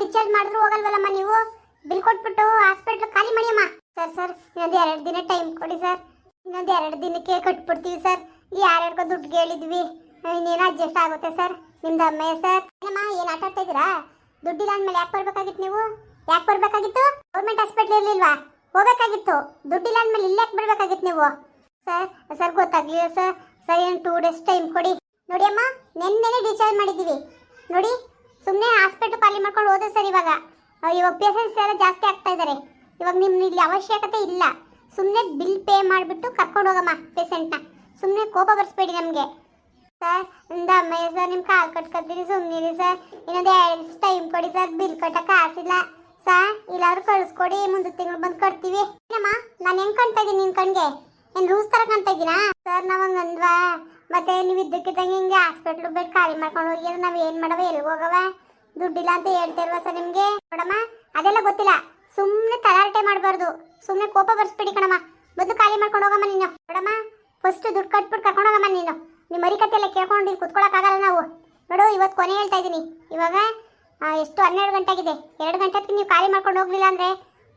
Discharge ಮಾಡಿದ್ರು ಹೋಗಲ್ವಲ್ಲಮ್ಮ ನೀವು? Bill ಕೊಟ್ಬಿಟ್ಟು ಹಾಸ್ಪಿಟ್ಲ್ ಖಾಲಿ ಮಾಡಿಯಮ್ಮ ಸರ್ ಸರ್, ಇನ್ನೊಂದು ಎರಡು ದಿನ ಟೈಮ್ ಕೊಡಿ ಸರ್. ಇನ್ನೊಂದು ಎರಡು ದಿನಕ್ಕೆ ಕಟ್ಬಿಡ್ತೀವಿ ಸರ್. ಯಾರ್ಯಾರಿಗೋ ದುಡ್ಡು ಕೇಳಿದ್ವಿ. ಇನ್ನೇನು ಅಡ್ಜಸ್ಟ್ ಆಗುತ್ತೆ ಸರ್? ನಿಮ್ದು ಅಮ್ಮಯ್ಯ ಸರ್? ಏನಮ್ಮ, ಏನು ಆಟ ಆಡ್ತಾ ಇದ್ದೀರಾ? ದುಡ್ಡಿಲ್ಲ ಅಂದ್ಮೇಲೆ ಯಾಕೆ ಬರ್ಬೇಕಾಗಿತ್ತು ನೀವು? ಯಾಕೆ ಬರ್ಬೇಕಾಗಿತ್ತು? Government hospital ಇರ್ಲಿಲ್ವಾ? ಹೋಗ್ಬೇಕಾಗಿತ್ತು. ದುಡ್ಡಿಲ್ಲ ಅಂದ್ಮೇಲೆ ಇಲ್ಲಿ ಯಾಕೆ ಬರ್ಬೇಕಾಗಿತ್ತು ನೀವು? ಸರ್ ಸರ್ ಗೊತ್ತಾಗ್ಲಿಲ್ಲ ಸರ್. ಸರ್ ಏನು ಟೂ ಡೇಸ್ ಟೈಮ್ ಕೊಡಿ. ನೋಡಿ ಅಮ್ಮ, ನಿನ್ನೆನೆ ಡಿಸ್ಚಾರ್ಜ್ ಮಾಡಿದ್ದೀವಿ. ನೋಡಿ ಹೋದ್ರೆ ಸರ್, ಇವಾಗ ಇವಾಗ ಪೇಷಂಟ್ಸ್ ಎಲ್ಲ ಜಾಸ್ತಿ ಆಗ್ತಾ ಇದ್ದಾರೆ ಇವಾಗ ನಿಮ್ಮ ಇಲ್ಲಿ ಅವಶ್ಯಕತೆ ಇಲ್ಲ. ಸುಮ್ಮನೆ ಬಿಲ್ ಪೇ ಮಾಡಿಬಿಟ್ಟು ಕರ್ಕೊಂಡು ಹೋಗಮ್ಮ ಪೇಷಂಟ್ನ ಸುಮ್ಮನೆ ಕೋಪ ಬರ್ಸ್ಬೇಡಿ ನಮಗೆ. ಸರ್, ಇಂದ ಅಮ್ಮಯ್ಯ ಸರ್ ನಿಮ್ಮ ಕಾಲು ಕಟ್ಕೊತೀರಿ ಸುಮ್ಮನಿರಿ ಸರ್. ಇನ್ನೊಂದು ಎರಡು ಟೈಮ್ ಕೊಡಿ ಸರ್ ಬಿಲ್ ಕಟ್ಟಕ್ಕೆ ಕಾಸಿಲ್ಲ ಸರ್, ಇಲ್ಲಾದ್ರೂ ಕಳಿಸ್ಕೊಡಿ ಮುಂದೆ ತಿಂಗಳು ಬಂದು ಕಟ್ತೀವಿ. ಏನಮ್ಮ? ನಾನು ಹೆಂಗೆ ಕಾಣ್ತಾ ಇದ್ದೀನಿ ನಿನ್ನ ಕಣ್ಗೆ? ಏನು ರೂಲ್ಸ್ ಥರ ಕಾಣ್ತಾ ಇದ್ದೀನಾ ಸರ್, ನಾವು ಹಂಗಂದ್ವಾ ಮತ್ತೆ ನೀವು ಇದ್ದಕ್ಕಿದ್ದಂಗೆ ಹಿಂಗೆ ಹಾಸ್ಪಿಟ್ಲ್ ಬೆಡ್ ಖಾಲಿ ಮಾಡ್ಕೊಂಡು ಹೋಗಿ ನಾವು ಏನು ಮಾಡವ ಎಲ್ಲಿಗೆ ಹೋಗವ? ದುಡ್ಡಿಲ್ಲ ಅಂತ ಹೇಳ್ತಿಲ್ವಾ ಸರ್ ನಿಮಗೆ? ನೋಡಮ್ಮ, ಅದೆಲ್ಲ ಗೊತ್ತಿಲ್ಲ. ಸುಮ್ಮನೆ ತಲಾಟೆ ಮಾಡಬಾರ್ದು. ಸುಮ್ಮನೆ ಕೋಪ ಬರ್ಸ್ಬಿಡಿ ಕಣಮ್ಮ. ಬದ್ದು ಖಾಲಿ ಮಾಡ್ಕೊಂಡು ಹೋಗಮ್ಮ ನೀನು. ನೋಡಮ್ಮ ಫಸ್ಟ್ ದುಡ್ಡು ಕಟ್ಬಿಟ್ಟು ಕರ್ಕೊಂಡು ಹೋಗಮ್ಮ ನೀನು. ನಿಮ್ಮ ಮರಿ ಕತೆ ಎಲ್ಲ ಕೇಳ್ಕೊಂಡು ಇಲ್ಲಿ ಕುತ್ಕೊಳಕ್ಕಾಗಲ್ಲ ನಾವು. ನೋಡು, ಇವತ್ತು ಕೊನೆ ಹೇಳ್ತಾ ಇದ್ದೀನಿ ಇವಾಗ ಎಷ್ಟು ಹನ್ನೆರಡು ಗಂಟೆ ಆಗಿದೆ. ಎರಡು ಗಂಟೆ ನೀವು ಖಾಲಿ ಮಾಡ್ಕೊಂಡು ಹೋಗ್ಲಿಲ್ಲ ಅಂದರೆ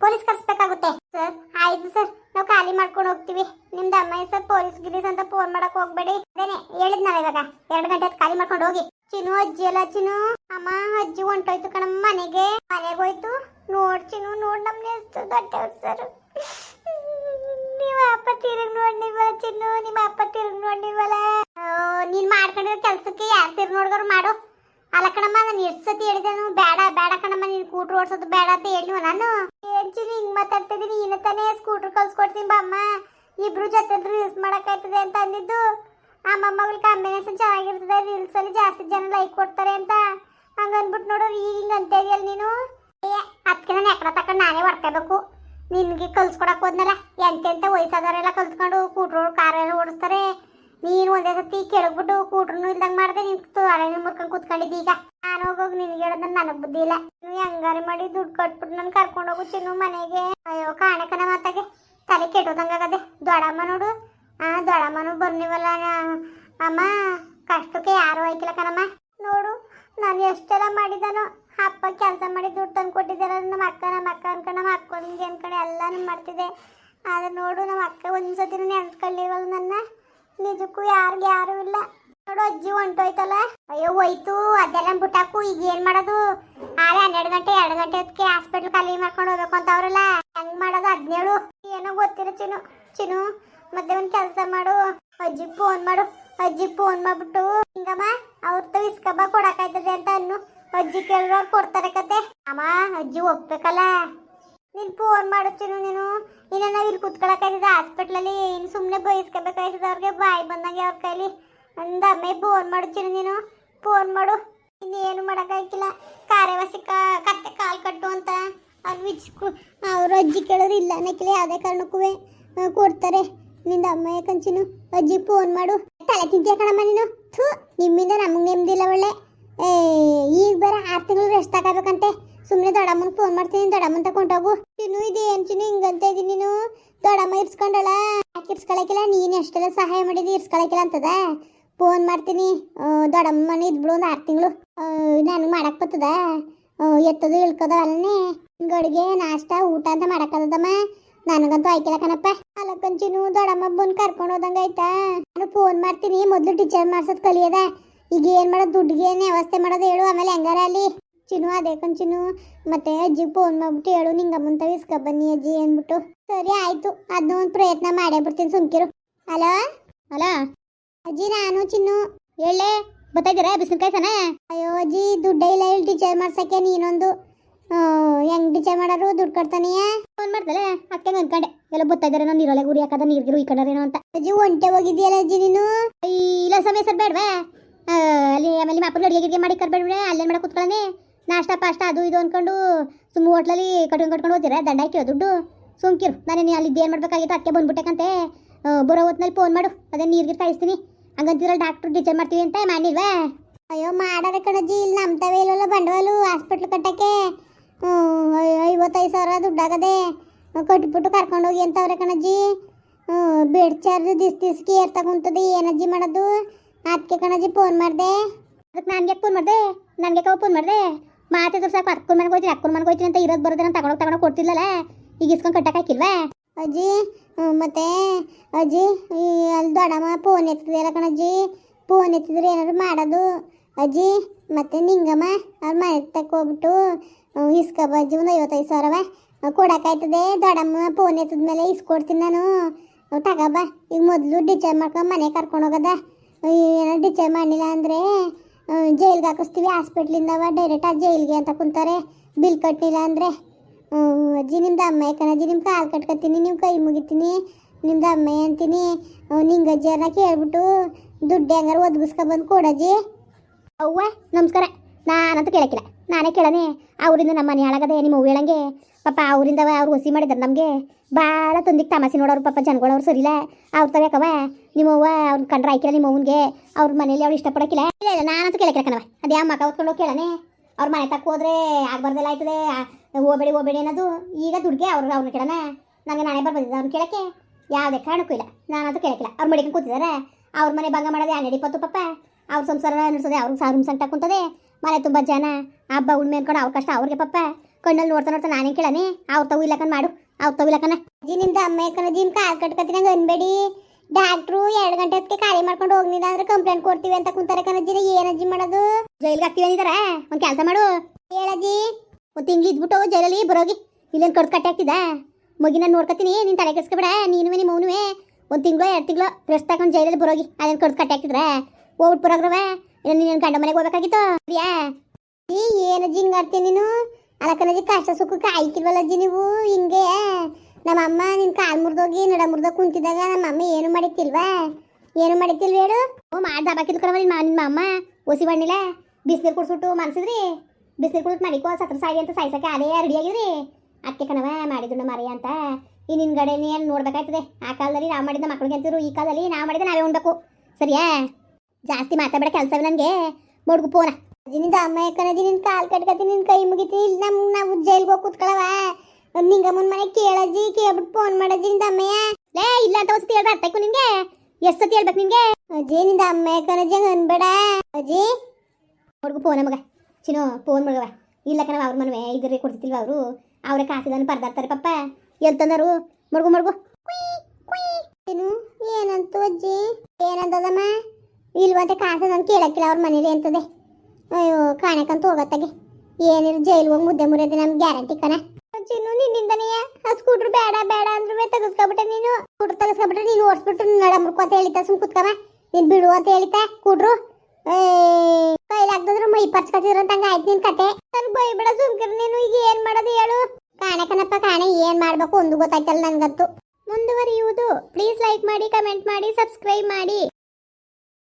ಪೊಲೀಸ್ ಕರ್ಸ್ಬೇಕಾಗುತ್ತೆ. ಸರ್, ಆಯ್ತು ಸರ್. ನಾವು ಖಾಲಿ ಮಾಡ್ಕೊಂಡು ಹೋಗ್ತೀವಿ. ನಿಮ್ದು ಅಮ್ಮ, ಸರ್, ಪೊಲೀಸ್ ಗಿರೀಸ್ ಅಂತ ಫೋನ್ ಮಾಡಕ್ ಹೋಗ್ಬೇಡಿ. ಅದೇನೆ, ಹೇಳಿದ್ನಲ್ಲ ಇವಾಗ. ಎರಡು ಗಂಟೆ ಖಾಲಿ ಮಾಡ್ಕೊಂಡು ಹೋಗಿ. ಚಿನ್ನು, ಅಜ್ಜಿ ಅಲ್ಲ ಚಿನ್ನು. ಅಮ್ಮ, ಅಜ್ಜಿ ಹೊಂಟೋಯ್ತು ಕಣಮ್ಮ ಮನೆಗೆ. ಮನೆಗೆ ಹೋಯ್ತು. ನೋಡ್ ಚಿನ್ನು, ನೋಡ್ ನಮ್ಗೆ ಎಷ್ಟು ದೊಡ್ಡವ್ರು ಸರ್. ನಿಮ್ಮ ಅಪ್ಪ ತಿರುಗ್ ನೋಡ್ನಿವಲ್ಲ ಚಿನ್ನು ನಿಮ್ಮ ಅಪ್ಪ ತಿರುಗ್ ನೋಡ್ನಿವಲ್ಲ. ನೀನ್ ಮಾಡ್ಕೊಂಡಿರೋ ಕೆಲ್ಸಕ್ಕೆ ಯಾರು ತಿರುಗ್ ನೋಡ್ದವ್ರು ಮಾಡು. ಅಲ್ಲ ಕಣಮ್ಮ, ನಾನು ಎಷ್ಟು ಸತಿ ಹೇಳಿದೆನು, ಬೇಡ ಬೇಡ ಕಣಮ್ಮ, ನೀನು ಸ್ಕೂಟ್ರ್ ಓಡಿಸೋದು ಬೇಡ ಅಂತ ಹೇಳಿವ ನಾನು? ಏನ್ ಚಿನ್ನು, ಹಿಂಗ್ ಮಾತಾಡ್ತಾ ಇದೀನಿ ನೀನು ತಾನೇ ಸ್ಕೂಟ್ರ್ ಕಲ್ಸ್ಕೊಡ್ತೀನಿ ಬಾ ಅಮ್ಮ ಇಬ್ರು ಜೊತೆ ಯೂಸ್ ಮಾಡಕ್ಕಾಯ್ತದೆ ಅಂತ ಅಂದಿದ್ದು. ಆ ಮೊಮ್ಮಗಳ ಕಾಂಬಿನೇಷನ್ ಚೆನ್ನಾಗಿರ್ತದೆ ರೀಲ್ಸ್ ಅಲ್ಲಿ ಜಾಸ್ತಿ ಜನ ಲೈಕ್ ಕೊಡ್ತಾರೆ ಅಂತ. ಹಂಗ ಅನ್ಬಿಟ್ಟು ನೋಡು ಈಗ ಹಿಂಗ ಅಂತ ಇದೆಯಲ್ಲ ನೀನು. ಅದಕ್ಕೆ ನಾನು ಎಕಡ ತಕೊಂಡು ನಾನೇ ಹೊಡ್ಕೋಬೇಕು. ನಿನ್ಗೆ ಕಲ್ಸ್ಕೊಡಕ್ ಹೋದ್ನಲ್ಲ, ಎಂತೆಂತ ವಯಸ್ಸಾದವರೆಲ್ಲ ಕಲ್ತ್ಕೊಂಡು ಕೂಟ್ರು ಕಾರ್ ಎಲ್ಲ ಓಡಿಸ್ತಾರೆ. ನೀನು ಒಂದೇ ಸತಿ ಕೆಳಗ್ಬಿಟ್ಟು ಕೂಟ್ರು ಇಲ್ದಂಗ್ ಮಾಡ್ದೆ, ನೀನ್ ಅರೇನ ಮುರ್ಕೊಂಡು ಈಗ. ನಾನು ಹೋಗೋಗಿ ನಿನ್ಗೆ ಹೇಳೋದ್ ನನಗೆ ಬುದ್ಧಿ ಇಲ್ಲ. ನೀನು ಹೆಂಗಾರು ಮಾಡಿ ದುಡ್ಡು ಕಟ್ಬಿಟ್ಟು ನಾನು ಕರ್ಕೊಂಡು ಹೋಗು ಮನೆಗೆ. ಅಯ್ಯೋ, ಕಾಣಕನ ಮಾತಾಗೆ. ತಲೆ ಕೆಟ್ಟೋದಂಗಾಗದೆ ದೊಡ್ಡಮ್ಮ ನೋಡು. ಆ ದೊಡ್ಡಮ್ಮನು ಬರ್ನಿವಲ್ಲ ಅಮ್ಮ, ಕಷ್ಟಕ್ಕೆ ಯಾರು ಆಯ್ತಿಲ್ಲ ಕಣಮ್ಮ. ನೋಡು, ನಾನು ಎಷ್ಟೆಲ್ಲ ಮಾಡಿದಾನೋ, ಅಪ್ಪ ಕೆಲಸ ಮಾಡಿ ದುಡ್ಡು ತಂದು ಕೊಟ್ಟಿದ್ದಾರೆ ನಮ್ಮ ಅಕ್ಕ ನಮ್ಮ ಅಕ್ಕ ಅನ್ಕೊಂಡು ನಮ್ಮ ಅಕ್ಕನಿಗೆ ಅನ್ಕೊಂಡು ಎಲ್ಲಾನು ಮಾಡ್ತಿದ್ದೆ ಆದ್ರೆ ನೋಡು, ನಮ್ಮ ಅಕ್ಕ ಒಂದ್ಸತಿನೂ ನೆನ್ಸ್ಕೊಳ್ಳಿವಲ್ಲ ನನ್ನ. ನಿಜಕ್ಕೂ ಯಾರಿಗೆ ಯಾರು ಇಲ್ಲ. ನೋಡು, ಅಜ್ಜಿ ಹೊಂಟೋಯ್ತಲ್ಲ. ಅಯ್ಯೋ, ಹೋಯ್ತು. ಅದೆಲ್ಲ ಬಿಟ್ಟಾಕು, ಈಗ ಏನು ಮಾಡೋದು? ಆದ್ರೆ ಹನ್ನೆರಡು ಗಂಟೆ, ಎರಡು ಗಂಟೆ ಹೊತ್ತಿಗೆ ಹಾಸ್ಪಿಟ್ಲ್ ಖಾಲಿ ಮಾಡ್ಕೊಂಡು ಹೋಗ್ಬೇಕು ಅಂತ ಅವ್ರಲ್ಲ ಹೆಂಗೆ ಮಾಡೋದು ಹದಿನೇಳು ಏನೋ ಗೊತ್ತಿರೋ ಚಿನ್ನು. ಚಿನ್ನು ಮತ್ತೆ ಒಂದ್ ಕೆಲಸ ಮಾಡು ಅಜ್ಜಿ ಫೋನ್ ಮಾಡು ಅಜ್ಜಿ ಫೋನ್ ಮಾಡ್ಬಿಟ್ಟು, ಹಿಂಗಮ್ಮ ಅವ್ರ ತ ಇಸ್ಕಬ್ಬ ಕೊಡಕಾಯ್ತದೆ ಅಂತ ಅನ್ನು, ಅಜ್ಜಿ ಅವ್ರು ಕೊಡ್ತಾರೆ ಕತೆ. ಅಮ್ಮ, ಅಜ್ಜಿ ಒಪ್ಬೇಕಲ್ಲ? ನೀನ್ ಫೋನ್ ಮಾಡುತ್ತೀನು ನೀನು. ಇನ್ನ ನಾವ್ ಇಲ್ಲಿ ಹಾಸ್ಪಿಟ್ಲ್ ಹಾಸ್ಪಿಟ್ಲಲ್ಲಿ ಇನ್ನು ಸುಮ್ಮನೆ ಬಯಸ್ಕೋಬೇಕಾಯ್ತದ ಅವ್ರಿಗೆ, ಬಾಯಿ ಬಂದಂಗೆ ಅವ್ರ ಕೈಲಿ. ಅಂದ ಅಮ್ಮೆ ಫೋನ್ ಮಾಡುತ್ತೀನಿ ನೀನು. ಫೋನ್ ಮಾಡು. ಇನ್ನೇನು ಮಾಡೋಕ್ಕಾಗಿಲ್ಲ ಕಾರ್ಯವಾಸಿ ಕತ್ತೆ ಕಾಲ್ ಕಟ್ಟು ಅಂತ ಅವ್ರು ವಿಚ್ಕು ಅವ್ರ ಅಜ್ಜಿ ಕೇಳೋರು ಇಲ್ಲ ಅನ್ನಕ್ಕಿಲ್ಲ. ಯಾವುದೇ ಕಾರಣಕ್ಕೂ ಕೊಡ್ತಾರೆ. ನಿಂದ ಅಮ್ಮ ಕಂಚಿನು ಅಜ್ಜಿ ಫೋನ್ ಮಾಡು. ತಲೆ ತಿಂತೀಯ ಕಣಮ್ಮ ನೀನು? ಥೂ, ನಿಮ್ಮಿಂದ ನಮಗೆ ನೆಮ್ಮದಿಲ್ಲ ಒಳ್ಳೆ. ಏ, ಈಗ ಬರ ಆರು ತಿಂಗಳು ರೆಸ್ಟ್ ತಗೋಬೇಕಂತೆ ಸುಮ್ಮನೆ ದೊಡ್ಡಮ್ಮನ ಫೋನ್ ಮಾಡ್ತೀನಿ, ದೊಡ್ಡಮ್ಮನ ತಗೊಂಡೋಗು ಚಿನ್ನು ಇದೆ ಏನು ಚಿನ್ನು ಹಿಂಗಂತ ಇದೀನಿ ನೀನು. ದೊಡ್ಡಮ್ಮ ಇರ್ಸ್ಕೊಂಡಳ. ಯಾಕೆ ಇರ್ಸ್ಕೊಳಕಿಲ್ಲ? ನೀನು ಎಷ್ಟೆಲ್ಲ ಸಹಾಯ ಮಾಡಿದಿ, ಇರ್ಸ್ಕೊಳಕಿಲ್ಲ ಅಂತದ? ಫೋನ್ ಮಾಡ್ತೀನಿ. ದೊಡ್ಡಮ್ಮನ ಇದ್ಬಿಡು ಒಂದು ಆರು ತಿಂಗಳು. ನನಗೆ ಮಾಡಕ್ ಬರ್ತದ? ಎತ್ತದು, ಇಳ್ಕೋದ ಅಲ್ಲನೆ ಗಡಿಗೆ ನಾಷ್ಟ, ಊಟ ಅಂತ ಮಾಡಕ್ಕದಮ್ಮ ನನಗಂತೂ ಆಯ್ಕಿಲ್ಲ ಕಣಪ್ಪ. ಅಲ್ಲಕ್ಕಂಚಿನೂ ದೊಡ್ಡಮ್ಮ ಬಂದು ಕರ್ಕೊಂಡು ಹೋದಂಗ ಆಯ್ತಾ? ನಾನು ಫೋನ್ ಮಾಡ್ತೀನಿ ಮೊದಲು ಟೀಚರ್ ಮಾಡ್ಸೋದು ಕಲಿಯದ. ಈಗ ಏನ್ ಮಾಡೋದು? ದುಡ್ಡಿಗೆ ಏನ್ ವ್ಯವಸ್ಥೆ ಮಾಡೋದು ಹೇಳು ಆಮೇಲೆ ಹೆಂಗಾರ ಅಲ್ಲಿ? ಚಿನ್ನು ಅದೇ ಕಂಚಿನು ಮತ್ತೆ ಅಜ್ಜಿ ಫೋನ್ ಮಾಡ್ಬಿಟ್ಟು ಹೇಳು ನಿಂಗ ಮುಂತ ಇಸ್ಕ ಬನ್ನಿ ಅಜ್ಜಿ ಅಂದ್ಬಿಟ್ಟು. ಸರಿ ಆಯ್ತು ಅದನ್ನ ಒಂದು ಪ್ರಯತ್ನ ಮಾಡೇ ಬಿಡ್ತೀನಿ ಸುಮ್ಕಿರು. ಹಲೋ ಹಲೋ ಅಜ್ಜಿ ನಾನು ಚಿನ್ನು. ಹೇಳೇ ಬತ್ತಾಗಿರ ಬಿಸಿನಕಾಯಿ ಸನ ಅಯ್ಯೋ ಅಜ್ಜಿ ದುಡ್ಡೇ ಇಲ್ಲ ಹೇಳಿ ಟೀಚರ್ ಮಾಡ್ಸಕ್ಕೆ ನೀನೊಂದು. ಹೆಂಗ್ ಡಿಜೆ ಮಾಡೋರು? ದುಡ್ಡು ಕೊಡ್ತಾನೆಯಾ ಫೋನ್ ಮಾಡ್ದಲೆ ಅಕ್ಕೆ ಅನ್ಕೊಂಡೆ. ಎಲ್ಲ ಗೊತ್ತಾಗಿರ ನಾನು ನೀರೊಳಗೆ ಉರಿ ಹಾಕದ ನೀರ್ಗಿರು ಈ ಏನೋ ಅಂತ. ಅಜ್ಜಿ, ಒಂಟೆ ಹೋಗಿದ್ಯಲ್ಲ ಅಜ್ಜಿ ನೀನು? ಇಲ್ಲ ಸಮಯ ಸರ್, ಬೇಡವಾ? ಅಲ್ಲಿ ಆಮೇಲೆ ಮಾಪನ ಅಡುಗೆ ಗಿಡಿಗೆ ಮಾಡಿ ಕರ್ಬೇಡ್ಬಿಡೆ ಅಲ್ಲೇನು ಮಾಡಕ್ಕೆ ಕೂತ್ಕೊಳ್ಳನೆ? ನಾಷ್ಟ, ಪಾಷ್ಟ, ಅದು ಇದು ಅನ್ಕೊಂಡು ಸುಮ್ಮ ಹೋಟ್ಲಲ್ಲಿ ಕಟ್ಕೊಂಡು ಕಟ್ಕೊಂಡು ಹೋಗ್ತೀರಾ? ದಂಡ ಹಾಕಿರೋ ದುಡ್ಡು? ಸುಮ್ಕಿರು ನಾನೇ ಅಲ್ಲಿ ಏನು ಮಾಡ್ಬೇಕಾಗಿತ್ತು ಅದಕ್ಕೆ ಬಂದ್ಬಿಟ್ಟೆಕಂತೆ. ಬರೋ ಹೊತ್ನಲ್ಲಿ ಫೋನ್ ಮಾಡು. ಅದೇ ನೀರ್ಗೆ ಕಾಯಿಸ್ತೀನಿ. ಹಂಗಂತಿರಲ್ಲ ಡಾಕ್ಟ್ರು ಟೀಚರ್ ಮಾಡ್ತೀವಿ ಅಂತ ಮಾಡಿಲ್ವಾ ಅಯ್ಯೋ ಮಾಡಾರ ಕಣಜ್ಜಿ, ಇಲ್ಲಿ ನಮ್ತವೇ ಇಲ್ಲಲ್ಲ ಬಂಡವಾಳು, ಹಾಸ್ಪಿಟ್ಲ್ ಕಟ್ಟಕ್ಕೆ. ಐವತ್ತೈದು ಸಾವಿರ ದುಡ್ಡಾಗದೆ ಕಟ್ಬಿಟ್ಟು ಕರ್ಕೊಂಡೋಗಿ ಅಂತವ್ರೆ ಕಣಜ್ಜಿ? ಬೆಡ್ ಚಾರ್ಜ್ ದಿಸ್ ದಿಸ್ಗೆ ಏರ್ ತಗೊಂತದೆ ಏನಜ್ಜಿ ಮಾಡೋದು? ಅದಕ್ಕೆ ಕಣಜ್ಜಿ ಫೋನ್ ಮಾಡಿದೆ. ಅದಕ್ಕೆ ನನಗೆ ಫೋನ್ ಮಾಡಿದೆ, ನನಗೆ ಕವ ಫೋನ್ ಮಾಡಿದೆ. ಮಾತಾದ್ರು ಸಾಕು ಅಕ್ಕನ ಮನೆಗೆ ಹೋಯ್ತೀನಿ ಅಕ್ಕನ ಮನೆಗೆ ಹೋಯ್ತೀನಿ ಅಂತ ಇರೋದು ಬರೋದನ್ನ ತಗೊಂಡೋಗಿ ತಗೊಂಡೋಗಿ ಕೊಡ್ತಿಲ್ಲಲ್ಲ ಈಗ ಇಸ್ಕೊಂಡು ಕಟ್ಟಕ್ಕೆ ಹಾಕಿಲ್ವಾ? ಅಜ್ಜಿ ಮತ್ತೆ, ಅಜ್ಜಿ ಅಲ್ಲಿ ದೊಡ್ಡಮ್ಮ ಫೋನ್ ಎತ್ತಿದೆಯಲ್ಲ ಕಣಜ್ಜಿ? ಫೋನ್ ಎತ್ತಿದ್ರೆ ಏನಾದ್ರು ಮಾಡೋದು? ಅಜ್ಜಿ, ಮತ್ತೆ ನಿಂಗಮ್ಮ ಅವ್ರ ಮನೆ ತಕ್ಕ ಹೋಗ್ಬಿಟ್ಟು ಅಜ್ಜಿ ಒಂದು ಐವತ್ತೈದು ಸಾವಿರವ? ಕೊಡೋಕ್ಕಾಯ್ತದೆ. ದೊಡ್ಡಮ್ಮ ಫೋನ್ ಎತ್ತಿದ್ಮೇಲೆ ಇಸ್ಕೊಡ್ತೀನಿ ನಾನು. ತಗೋಬ ಈಗ ಮೊದಲು ಡಿಚಾರ್ಜ್ ಮಾಡ್ಕೊಂಡು ಮನೆ ಕರ್ಕೊಂಡು ಹೋಗೋದ. ಏನಾದ್ರು ಡಿಚಾರ್ಜ್ ಮಾಡಲಿಲ್ಲ ಅಂದರೆ ಜೈಲ್ಗೆ ಹಾಕಿಸ್ತೀವಿ. ಹಾಸ್ಪಿಟ್ಲಿಂದವ ಡೈರೆಕ್ಟ್ ಆ ಜೈಲ್ಗೆ ಅಂತ ಕುಂತಾರೆ. ಬಿಲ್ ಕಟ್ಟಲಿಲ್ಲ ಅಂದರೆ. ಅಜ್ಜಿ, ನಿಮ್ದು ಅಮ್ಮ ಕಣಜ್ಜಿ ನಿಮ್ಮ ಕಾಲು ಕಟ್ಕೊತೀನಿ ನಿಮ್ಮ ಕೈ ಮುಗಿತೀನಿ, ನಿಮ್ದು ಅಮ್ಮ ಅಂತೀನಿ. ನಿಂಗೆ ಅಜ್ಜಿಯವ್ರನ್ನ ಕೇಳ್ಬಿಟ್ಟು ದುಡ್ಡು ಹೆಂಗಾರು ಒದಗಿಸ್ಕೊಬಂದು ಕೊಡಜ್ಜಿ ಅವ್ವ, ನಮಸ್ಕಾರ. ನಾನಂತೂ ಕೇಳಕ್ಕಿಲ್ಲ. ನಾನೇ ಕೇಳನೆ ಅವರಿಂದ ನಮ್ಮ ಮನೆ ಹಾಳಾಗದೆ ನಿಮ್ಮ ಹೇಳಂಗೆ. ಪಾಪ ಅವರಿಂದ ಅವ್ರು ಹೊಸಿ ಮಾಡಿದ್ರು ನಮಗೆ. ಭಾಳ ತಂದಿಗೆ ತಮಾಸೆ ನೋಡೋರು, ಪಾಪ ಜನಗಳು ಅವ್ರು ಸರಿಲ್ಲ ಅವ್ರು ನಿಮ್ಮ ಅವ್ವ ಅವ್ನ ಕಂಡ್ರ ಆಯ್ಕಿಲ್ಲ ನಿಮ್ಮ ಅವ್ವನ್ಗೆ ಅವ್ರ ಮನೇಲಿ ಅವ್ರು ಇಷ್ಟಪಡಕ್ಕಿಲ್ಲ. ಇಲ್ಲ ಇಲ್ಲ, ನಾನಂತೂ ಕೇಳಕ್ಕಿಲ್ಲ ಕಣವ ಅದೇ ಮಗ ಹೊತ್ಕೊಂಡು ಕೇಳನೆ ಅವ್ರ ಮನೆ ತಕ್ಕ ಹೋದ್ರೆ ಆಗ್ಬಾರ್ದೆಲ್ಲ ಆಯ್ತದೆ. ಹೋಗಬೇಡಿ ಹೋಗಬೇಡಿ ಅನ್ನೋದು. ಈಗ ದುಡ್ಗೆ ಅವ್ರು ಅವ್ರನ್ನ ಕೇಳೋಣ. ನನಗೆ ನಾನೇ ಬರ್ಬಂದಿದ್ದೆ ಅವ್ರನ್ನ ಕೇಳಕ್ಕೆ. ಯಾವುದೇ ಕಾರಣಕ್ಕೂ ಇಲ್ಲ. ನಾನಂತೂ ಕೇಳಕ್ಕಿಲ್ಲ. ಅವ್ರ ಮಡಿಕೊಂಡು ಕೂತಿದ್ದಾರೆ ಅವ್ರ ಮನೆ ಭಂಗ ಮಾಡೋದೇ ಆ ಇಪ್ಪತ್ತು ಪಾಪ. ಅವ್ರ ಸಂಸಾರ ನಡೆಸೋದೆ ಅವ್ರಿಗೆ ಸಾವಿರ ಸಂಕಟ ಕುಂತದೆ. ಮನೆ ತುಂಬ ಜನ ಹಬ್ಬ ಉಣ್ಮೆ ಅನ್ಕೊಂಡು ಅವ್ರ ಕಷ್ಟ ಅವ್ರಿಗೆ ಪಪ್ಪ ಕಣ್ಣಲ್ಲಿ ನೋಡ್ತಾ ನೋಡ್ತಾ ನಾನೇ ಕೇಳನೆ ಅವ್ರ ತಗು ಇಲ್ಲಕನ್ ಮಾಡು ಅವ್ರ ತಗು ಇಲ್ಲಕನ ಅಜ್ಜಿ ನಿಮ್ದು ಅಮ್ಮ ಯಾಕನ ಜಿಮ್ ಕಾಲ್ ಕಟ್ಕೊತೀನಿ ಹಂಗೆ ಅನ್ಬೇಡಿ. ಡಾಕ್ಟ್ರು ಎರಡು ಗಂಟೆ ಹೊತ್ತಿಗೆ ಖಾಲಿ ಮಾಡ್ಕೊಂಡು ಹೋಗ್ನಿಲ್ಲ ಅಂದ್ರೆ ಕಂಪ್ಲೇಂಟ್ ಕೊಡ್ತೀವಿ ಅಂತ ಕುಂತಾರೆ ಏನ ಏನಜ್ಜಿ ಮಾಡೋದು? ಜೈಲ್ಗೆ ಹಾಕ್ತೀವಿ ಅಂದಿದಾರೆ ಒಂದು ಕೆಲಸ ಮಾಡು. ಹೇಳಜ್ಜಿ ಒಂದು ತಿಂಗ್ಳು ಇದ್ಬಿಟ್ಟು ಜೈಲಲ್ಲಿ ಬರೋಗಿ ಇಲ್ಲೇನು ಕಡ್ದು ಕಟ್ಟಿ ಹಾಕ್ತಿದ್ದ? ಮಗಿನ ನೋಡ್ಕೊತೀನಿ ನೀನು ತಲೆ ಕೆಡಿಸ್ಕೊಬೇಡ ನೀನುವೆ ನಿಮ್ಮ ಮೌನುವೆ ಒಂದು ತಿಂಗಳು ಎರಡು ತಿಂಗಳು ರೆಸ್ಟ್ ತಗೊಂಡು ಜೈಲಲ್ಲಿ ಬರೋಗಿ ಅದೇನು ಕಡ್ದು ಕಟ್ಟಿ ಹಾಕ್ತಿದ್ರೆ? ಹೋಗ್ಬಿಟ್ಟು ಬರೋಗ್ರವ. ನೀನು ಗಂಡ ಮನೆಗೆ ಹೋಗ್ಬೇಕಾಗಿತ್ತು? ಈ ಏನು ಜಿಂಗ್ ಆಡ್ತೀನಿ ನೀನು? ಅಲಕನಜ್ಜಿ ಕಷ್ಟ ಸುಖಕ್ಕೆ ಆಯ್ಕಿಲ್ವಲ್ಲಜ್ಜಿ ನೀವು? ಹಿಂಗೆ? ನಮ್ಮ ಅಮ್ಮ ನಿನ್ನ ಕಾಲು ಮುರಿದೋಗಿ ನಡ ಮುರಿದೋಗಿ ಕುಂತಿದ್ದಾಗ ನಮ್ಮ ಅಮ್ಮ ಏನು ಮಾಡಿತ್ತಿಲ್ವಾ? ಏನು ಮಾಡಿತ್ತಿಲ್ವ ಹೇಳು? ಓ, ಮಾಡಿ ದಬಾಕಿದ್ ಕಣವ ನಿಮ್ಮ ನಿಮ್ಮ ಅಮ್ಮ ಒಸಿ ಬಣ್ಣಿಲ್ಲ ಬಿಸಿನೀರು ಕುಡ್ಸ್ಬಿಟ್ಟು ಮನ್ಸಿದ್ರಿ? ಬಿಸಿನೀರು ಕುಡಿದು ಮಾಡಿಕೋ, ಸತ್ರ ಸಾಯಿ ಅಂತ ಸಾಯಿಸಕ್ಕೆ ಅದೇ ರೆಡಿ ಆಗಿದ್ರಿ? ಅತ್ತೆ ಕಣವ ಮಾಡಿದ್ದು ಮರಿ ಅಂತ. ಈ ನಿನ್ನ ನೀನು ನೋಡ್ಬೇಕಾಯ್ತದೆ. ಆ ಕಾಲದಲ್ಲಿ ನಾವು ಮಾಡಿದ ಮಕ್ಳಿಗೆ ಅಂತಿರು ಈ ಕಾಲದಲ್ಲಿ ನಾವು ಮಾಡಿದ ನಾವೇ ಉಣ್ಬೇಕು. ಸರಿಯಾ? ಜಾಸ್ತಿ ಮಾತಾಡಬೇಡ ಕೆಲಸವೇ ನನಗೆ. ಮೊಡ್ಗು ಪೋನ. ನಿಂದ ಅಮ್ಮ ಯಾಕನದಿ ನಿನ್ನ ಕಾಲು ಕಟ್ಕತಿ ನಿನ್ನ ಕೈ ಮುಗಿತಿ. ಇಲ್ಲಿ ನಮ್ಮ ನಾವು ಜೈಲ್ಗೆ ಹೋಗಿ ಕೂತ್ಕೊಳ್ಳವ ನಿಂಗ ಅಮ್ಮನ ಮನೆ ಕೇಳಜ್ಜಿ ಕೇಳ್ಬಿಟ್ಟು ಫೋನ್ ಮಾಡಜ್ಜಿ ನಿಂದ ಅಮ್ಮಯ್ಯ ಲೇ, ಇಲ್ಲ ಅಂತ ಒಂದ್ಸತಿ ಹೇಳ್ದ ನಿಂಗೆ ನಿನ್ಗೆ? ಎಷ್ಟು ಸತಿ ಹೇಳ್ಬೇಕು ನಿನ್ಗೆ? ಅಜ್ಜಿ ನಿಂದ ಅಮ್ಮ ಯಾಕನಜ್ಜಿ ಹಂಗೆ ಅನ್ಬೇಡ. ಅಜ್ಜಿ? ಹುಡುಗ ಫೋನ ಮಗ. ಚಿನೋ ಫೋನ್ ಮಗವ. ಇಲ್ಲ ಕಣವ, ಅವ್ರ ಮನವೇ. ಇದ್ರೆ ಕೊಡ್ತಿಲ್ವ ಅವರು? ಅವರೇ ಕಾಸಿದನ್ನು ಪರ್ದಾಡ್ತಾರೆ ಪಪ್ಪ. ಎಲ್ತಂದರು ಮಡ್ಗು ಮಡ್ಗು. ಏನು ಏನಂತು ಅಜ್ಜಿ? ಏನಂತದಮ್ಮ ಇಲ್ವಂತೆ ಕಾಸು ನಾನು ಕೇಳಕ್ಕಿಲ್ಲ, ಅವ್ರ ಮನೇಲಿ ಅಂತದೆ ಅಯ್ಯೋ, ಕಾಣಕಂತ ಹೋಗತ್ತಾಗೆ. ಏನಿಲ್ಲ ಜೈಲ್ ಹೋಗಿ ಮುದ್ದೆ ಮುರಿಯೋದು ನಮ್ಗೆ ಗ್ಯಾರಂಟಿ ಕಣ. ಚಿನ್ನು, ನಿನ್ನಿಂದನೇ ಆ ಸ್ಕೂಟ್ರ್ ಬೇಡ ಬೇಡ ಅಂದ್ರೂ ತಗಸ್ಕೊಬಿಟ್ಟೆ ನೀನು. ಸ್ಕೂಟ್ರ್ ತಗಸ್ಕೊಬಿಟ್ರೆ ನೀನು ಓಡಿಸ್ಬಿಟ್ಟು ನಡಮುರ್ಕು ಅಂತ ಹೇಳಿತ ಸುಮ್ ಕುತ್ಕವ ನೀನು ಬಿಡು ಅಂತ ಹೇಳಿತ ಕೂಡ್ರು ಕೈಲಿ ಮೈ ಪರ್ಚ್ಕೊತಿದ್ರಂತ ಅಂತ ಆಯ್ತು ನಿನ್ ಕತೆ. ನನ್ ಬೈಬಿಡ ಸುಮ್ಕಿರ್ ನೀನು, ಈಗ ಏನ್ ಮಾಡೋದು ಹೇಳು. ಕಾಣಕನಪ್ಪ ಕಾಣೆ ಏನ್ ಮಾಡ್ಬೇಕು ಒಂದು ಗೊತ್ತಾಯ್ತಲ್ಲ ನನ್ಗಂತೂ. ಮುಂದುವರಿಯುವುದು. ಪ್ಲೀಸ್ ಲೈಕ್ ಮಾಡಿ ಕಮೆಂಟ್ ಮಾಡಿ ಸಬ್ಸ್ಕ್ರೈಬ್ ಮಾಡಿ.